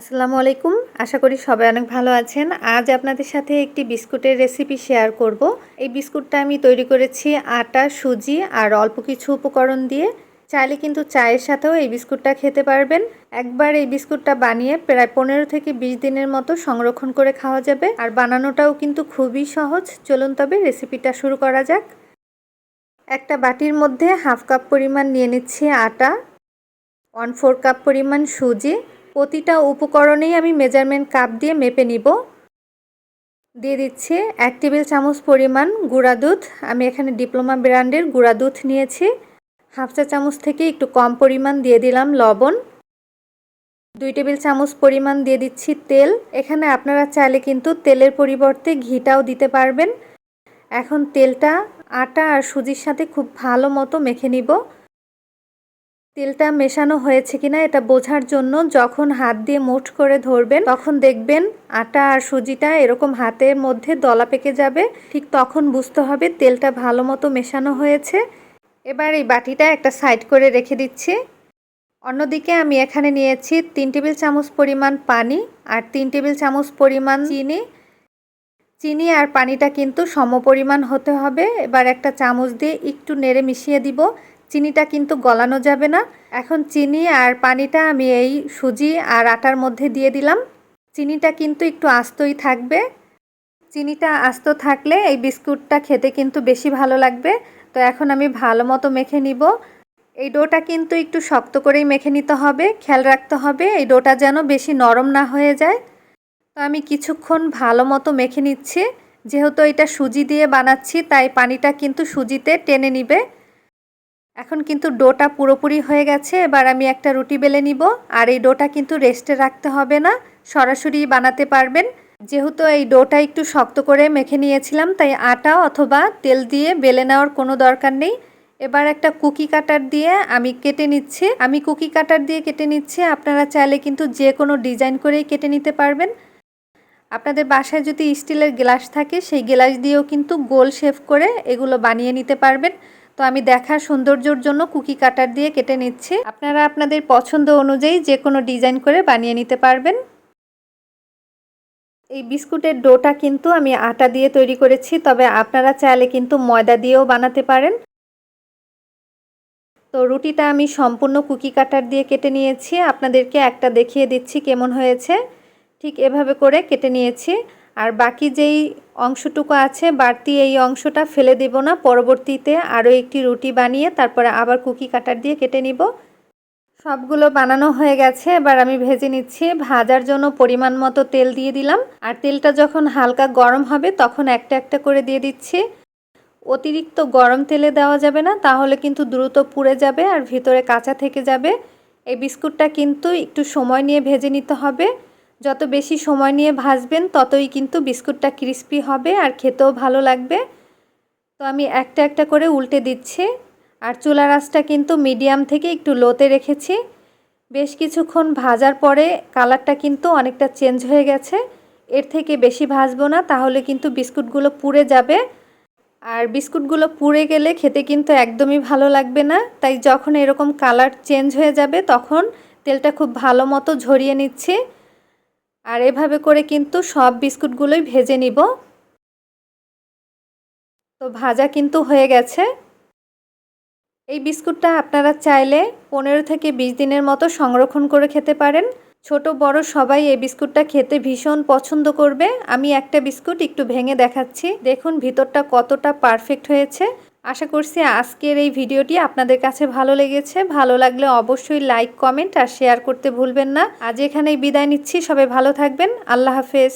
আসসালামু আলাইকুম। আশা করি সবাই অনেক ভালো আছেন। আজ আপনাদের সাথে একটি বিস্কুটের রেসিপি শেয়ার করব। এই বিস্কুটটা আমি তৈরি করেছি আটা, সুজি আর অল্প কিছু উপকরণ দিয়ে। চাইলে কিন্তু চায়ের সাথেও এই বিস্কুটটা খেতে পারবেন। একবার এই বিস্কুটটা বানিয়ে প্রায় পনেরো থেকে বিশ দিনের মতো সংরক্ষণ করে খাওয়া যাবে। আর বানানোটাও কিন্তু খুবই সহজ। চলুন তবে রেসিপিটা শুরু করা যাক। একটা বাটির মধ্যে হাফ কাপ পরিমাণ নিয়ে নিচ্ছি আটা ওয়ান ফোর কাপ পরিমাণ সুজি প্রতিটা উপকরণেই আমি মেজারমেন্ট কাপ দিয়ে মেপে নিব। দিয়ে দিচ্ছি এক টেবিল চামচ পরিমাণ গুঁড়া দুধ। আমি এখানে ডিপ্লোমা ব্র্যান্ডের গুঁড়া দুধ নিয়েছি। হাফ চা চামচ থেকে একটু কম পরিমাণ দিয়ে দিলাম লবণ। দুই টেবিল চামচ পরিমাণ দিয়ে দিচ্ছি তেল। এখানে আপনারা চাইলে কিন্তু তেলের পরিবর্তে ঘিটাও দিতে পারবেন। এখন তেলটা, আটা আর সুজির সাথে খুব ভালো মতো মেখে নিব। তেলটা মেশানো হয়েছে কিনা এটা বোঝার জন্য যখন হাত দিয়ে মুঠ করে ধরবেন, তখন দেখবেন আটা আর সুজিটা এরকম হাতের মধ্যে দলা পেকে যাবে। ঠিক তখন বুঝতে হবে তেলটা ভালো মতো মেশানো হয়েছে। এবার এই বাটিটা একটা সাইড করে রেখে দিচ্ছি। অন্যদিকে আমি এখানে নিয়েছি তিন টেবিল চামচ পরিমাণ পানি আর তিন টেবিল চামচ পরিমাণ চিনি। চিনি আর পানিটা কিন্তু সম পরিমাণ হতে হবে। এবার একটা চামচ দিয়ে একটু নেড়ে মিশিয়ে দিব। চিনিটা কিন্তু গলানো যাবে না। এখন চিনি আর পানিটা আমি এই সুজি আর আটার মধ্যে দিয়ে দিলাম। চিনিটা কিন্তু একটু আস্তই থাকবে। চিনিটা আস্ত থাকলে এই বিস্কুটটা খেতে কিন্তু বেশি ভালো লাগবে। তো এখন আমি ভালো মতো মেখে নিব। এই ডোটা কিন্তু একটু শক্ত করেই মেখে নিতে হবে। খেয়াল রাখতে হবে এই ডোটা যেন বেশি নরম না হয়ে যায়। তো আমি কিছুক্ষণ ভালো মতো মেখে নিচ্ছি। যেহেতু এটা সুজি দিয়ে বানাচ্ছি, তাই পানিটা কিন্তু সুজিতে টেনে নিবে। এখন কিন্তু ডোটা পুরোপুরি হয়ে গেছে, এবার আমি একটা রুটি বেলে নিব। আর এই ডোটা কিন্তু রেস্টে রাখতে হবে না, সরাসরি বানাতে পারবেন। যেহেতু এই ডোটা একটু শক্ত করে মেখে নিয়েছিলাম, তাই আটা অথবা তেল দিয়ে বেলে নেওয়ার কোনো দরকার নেই। এবার একটা কুকি কাটার দিয়ে আমি কেটে নিচ্ছি। আমি কুকি কাটার দিয়ে কেটে নিচ্ছি, আপনারা চাইলে কিন্তু যে কোনো ডিজাইন করেই কেটে নিতে পারবেন। আপনাদের বাসায় যদি স্টিলের গ্লাস থাকে, সেই গ্লাস দিয়েও কিন্তু গোল শেফ করে এগুলো বানিয়ে নিতে পারবেন। তো আমি দেখার সৌন্দর্যর জন্য কুকি কাটার দিয়ে কেটে নিচ্ছি। আপনারা আপনাদের পছন্দ অনুযায়ী যে কোনো ডিজাইন করে বানিয়ে নিতে পারবেন। এই বিস্কুটের ডোটা কিন্তু আমি আটা দিয়ে তৈরি করেছি, তবে আপনারা চাইলে কিন্তু ময়দা দিয়েও বানাতে পারেন। তো রুটিটা আমি সম্পূর্ণ কুকি কাটার দিয়ে কেটে নিয়েছি। আপনাদেরকে একটা দেখিয়ে দিচ্ছি কেমন হয়েছে। ঠিক এভাবে করে কেটে নিয়েছি। আর বাকি যেই অংশটুকু আছে, বাড়তি এই অংশটা ফেলে দেব না। পরবর্তীতে আরও একটি রুটি বানিয়ে তারপরে আবার কুকি কাটার দিয়ে কেটে নিব। সবগুলো বানানো হয়ে গেছে। এবার আমি ভেজে নিচ্ছি। ভাজার জন্য পরিমাণ মতো তেল দিয়ে দিলাম। আর তেলটা যখন হালকা গরম হবে, তখন একটা একটা করে দিয়ে দিচ্ছি। অতিরিক্ত গরম তেলে দেওয়া যাবে না, তাহলে কিন্তু দ্রুত পুড়ে যাবে আর ভিতরে কাঁচা থেকে যাবে। এই বিস্কুটটা কিন্তু একটু সময় নিয়ে ভেজে নিতে হবে। যত বেশি সময় নিয়ে ভাজবেন, ততই কিন্তু বিস্কুটটা ক্রিস্পি হবে আর খেতেও ভালো লাগবে। তো আমি একটা একটা করে উল্টে দিচ্ছি। আর চুলার আঁচটা কিন্তু মিডিয়াম থেকে একটু লোতে রেখেছি। বেশ কিছুক্ষণ ভাজার পরে কালারটা কিন্তু অনেকটা চেঞ্জ হয়ে গেছে। এর থেকে বেশি ভাজবো না, তাহলে কিন্তু বিস্কুটগুলো পুড়ে যাবে। আর বিস্কুটগুলো পুড়ে গেলে খেতে কিন্তু একদমই ভালো লাগবে না। তাই যখন এরকম কালার চেঞ্জ হয়ে যাবে, তখন তেলটা খুব ভালো মতো ঝরিয়ে নিচ্ছি। আর এভাবে করে কিন্তু সব বিস্কুটগুলোই ভেজে নিব। তো ভাজা কিন্তু হয়ে গেছে। এই বিস্কুটটা আপনারা চাইলে পনেরো থেকে বিশ দিনের মতো সংরক্ষণ করে খেতে পারেন। ছোট, বড় সবাই এই বিস্কুটটা খেতে ভীষণ পছন্দ করবে। আমি একটা বিস্কুট একটু ভেঙে দেখাচ্ছি। দেখুন, ভিতরটা কতটা পারফেক্ট হয়েছে। আশা করছি আজকের এই ভিডিওটি আপনাদের কাছে ভালো লেগেছে। ভালো লাগলে অবশ্যই লাইক কমেন্ট আর শেয়ার করতে ভুলবেন না। আজ এখানেই বিদায় নিচ্ছি। সবাই ভালো থাকবেন। আল্লাহ হাফেজ।